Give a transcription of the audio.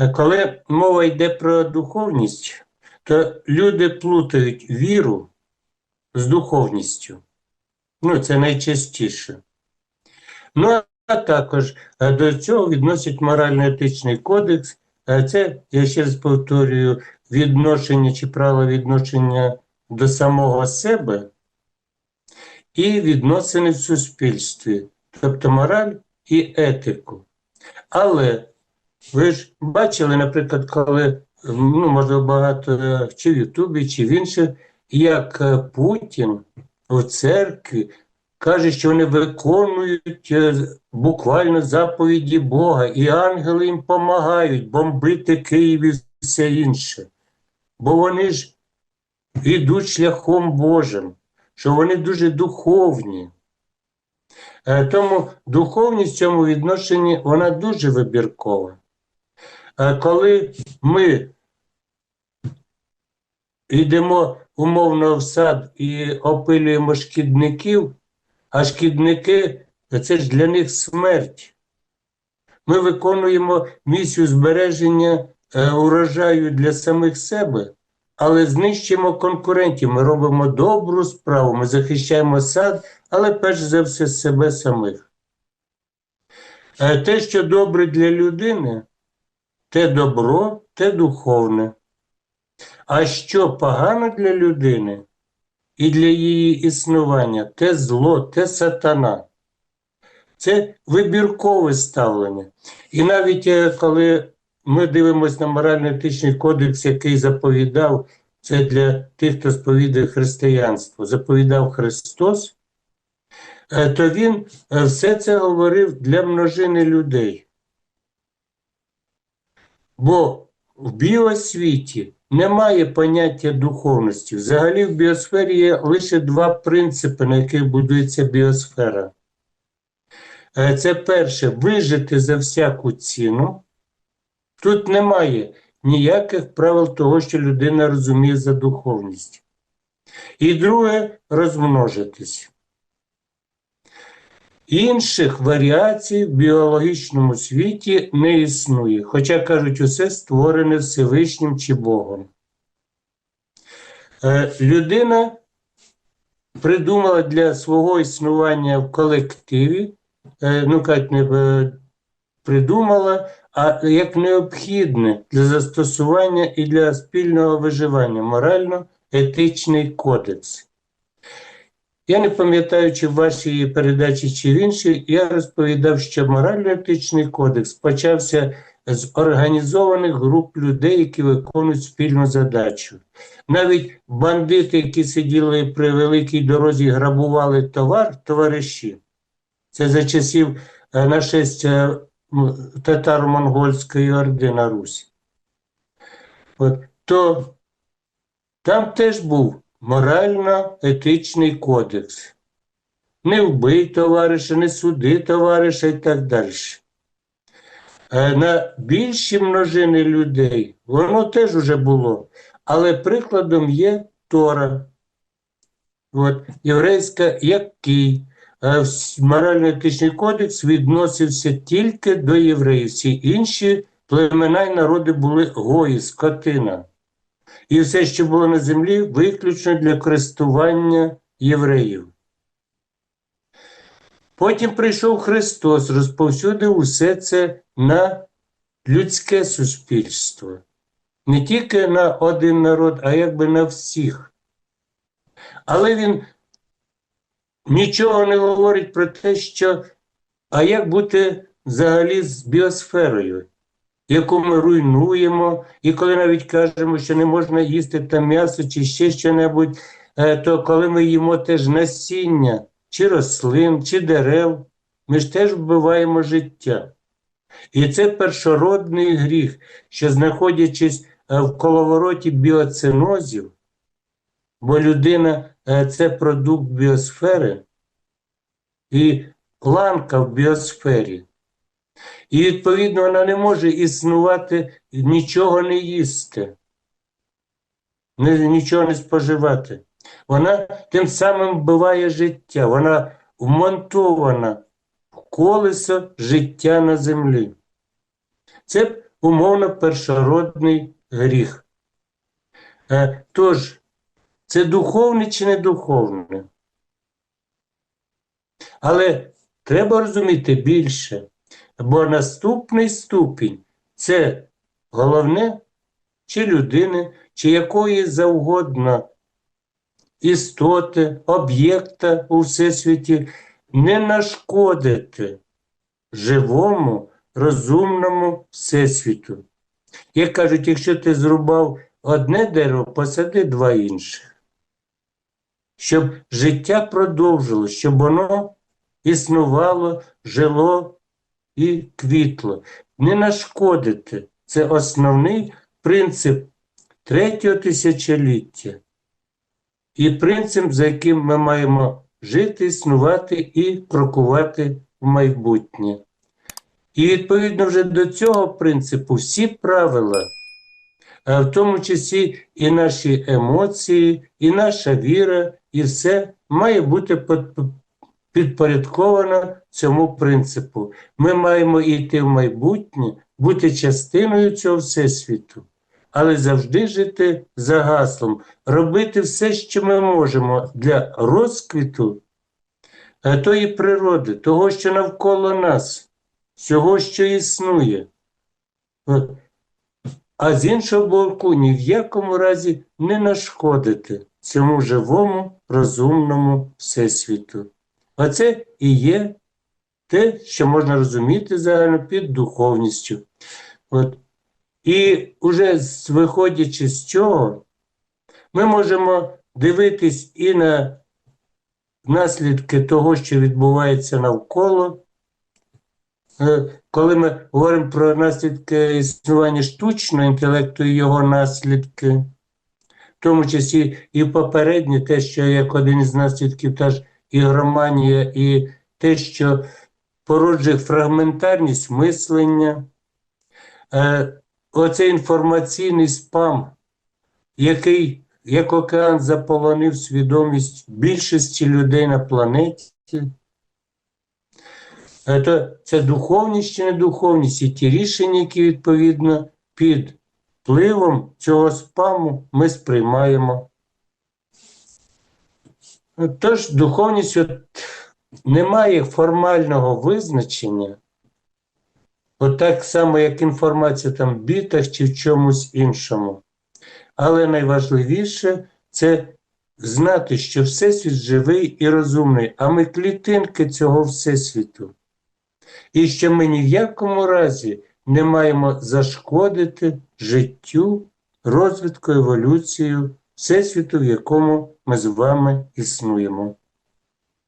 Е, Коли мова йде про духовність, то люди плутають віру з духовністю. Ну, це найчастіше. Ну, а також е, до цього відносять морально-етичний кодекс. Е, Це, я ще раз повторюю, відношення чи право відношення до самого себе і відносини в суспільстві, тобто мораль і етику. Але ви ж бачили, наприклад, коли ну, можливо, багато чи в Ютубі, чи в інших, як е, Путін у церкві каже, що вони виконують е, буквально заповіді Бога, і ангели їм допомагають бомбити Київ і все інше. Бо вони ж йдуть шляхом Божим, що вони дуже духовні. Е, Тому духовність в цьому відношенні вона дуже вибіркова. Е, Коли ми йдемо умовно в сад і опилюємо шкідників, а шкідники це ж для них смерть. Ми виконуємо місію збереження е, урожаю для самих себе, але знищимо конкурентів. Ми робимо добру справу, ми захищаємо сад, але перш за все себе самих. Е, Те, що добре для людини, те добро, те духовне. А що погано для людини і для її існування, те зло, те сатана. Це вибіркове ставлення. І навіть е, коли ми дивимося на морально-етичний кодекс, який заповідав, це для тих, хто сповідує християнство, заповідав Христос, е, то він е, все це говорив для множини людей. Бо в біосвіті немає поняття духовності. Взагалі в біосфері є лише два принципи, на яких будується біосфера. Е, Це перше вижити за всяку ціну. Тут немає ніяких правил того, що людина розуміє за духовність. І друге розмножитись. Інших варіацій в біологічному світі не існує, хоча кажуть, усе створене Всевишнім чи Богом. Е, Людина придумала для свого існування в колективі, е, ну кажуть, не е, придумала, а як необхідне для застосування і для спільного виживання морально-етичний кодекс. Я не пам'ятаю, чи в вашій передачі, чи в іншій, я розповідав, що морально-етичний кодекс почався з організованих груп людей, які виконують спільну задачу. Навіть бандити, які сиділи при великій дорозі, грабували товар, товариші. Це за часів е, нашестя татаро-монгольської орди на Русі. От, то там теж був морально-етичний кодекс. Не вбий товариша, не суди товариша і так далі. Е, На більші множини людей воно теж уже було, але прикладом є Тора. От, єврейська який е, морально-етичний кодекс відносився тільки до євреїв. Всі інші племена і народи були гої, скотина. І все, що було на землі, виключно для користування євреїв. Потім прийшов Христос, розповсюдив усе це на людське суспільство. Не тільки на один народ, а якби на всіх. Але він нічого не говорить про те, що а як бути взагалі з біосферою, яку ми руйнуємо, і коли навіть кажемо, що не можна їсти там м'ясо чи ще що-небудь, е, то коли ми їмо теж насіння, чи рослин, чи дерев, ми ж теж вбиваємо життя. І це першородний гріх, що знаходячись е, в коловороті біоцинозів, бо людина е, це продукт біосфери і ланка в біосфері. І, відповідно, вона не може існувати, нічого не їсти, нічого не споживати. Вона тим самим вбиває життя, вона вмонтована в колесо життя на землі. Це умовно першородний гріх. Е, Тож, це духовне чи не духовне? Але треба розуміти більше, бо наступний ступінь це головне, чи людини, чи якої завгодно істоти, об'єкта у всесвіті не нашкодити живому, розумному всесвіту. Як кажуть, якщо ти зрубав одне дерево, посади два інших. Щоб життя продовжилось, щоб воно існувало, жило і квітло. Не нашкодити. Це основний принцип третього тисячоліття. І принцип, за яким ми маємо жити, існувати і крокувати в майбутнє. І відповідно вже до цього принципу всі правила, в тому числі і наші емоції, і наша віра, і все має бути підпорядковано цьому принципу. Ми маємо йти в майбутнє, бути частиною цього всесвіту, але завжди жити за гаслом, робити все, що ми можемо для розквіту тої природи, того, що навколо нас, всього, що існує. А з іншого боку, ні в якому разі не нашкодити цьому живому, розумному всесвіту. Оце і є те, що можна розуміти загально під духовністю. От. І вже виходячи з цього, ми можемо дивитись і на наслідки того, що відбувається навколо. Е, коли ми говоримо про наслідки існування штучного інтелекту і його наслідки, в тому числі і попереднє, те, що як один із наслідків теж ігроманія, і те, що породжує фрагментарність мислення, е, оцей інформаційний спам, який як океан заполонив свідомість більшості людей на планеті. То це духовність чи не духовність, і ті рішення, які відповідно під впливом цього спаму ми сприймаємо. Тож духовність от не має формального визначення, от так само, як інформація там в бітах чи в чомусь іншому. Але найважливіше це знати, що Всесвіт живий і розумний, а ми клітинки цього Всесвіту. І що ми ні в якому разі не маємо зашкодити життю, розвитку, еволюцію Всесвіту, в якому ми з вами існуємо.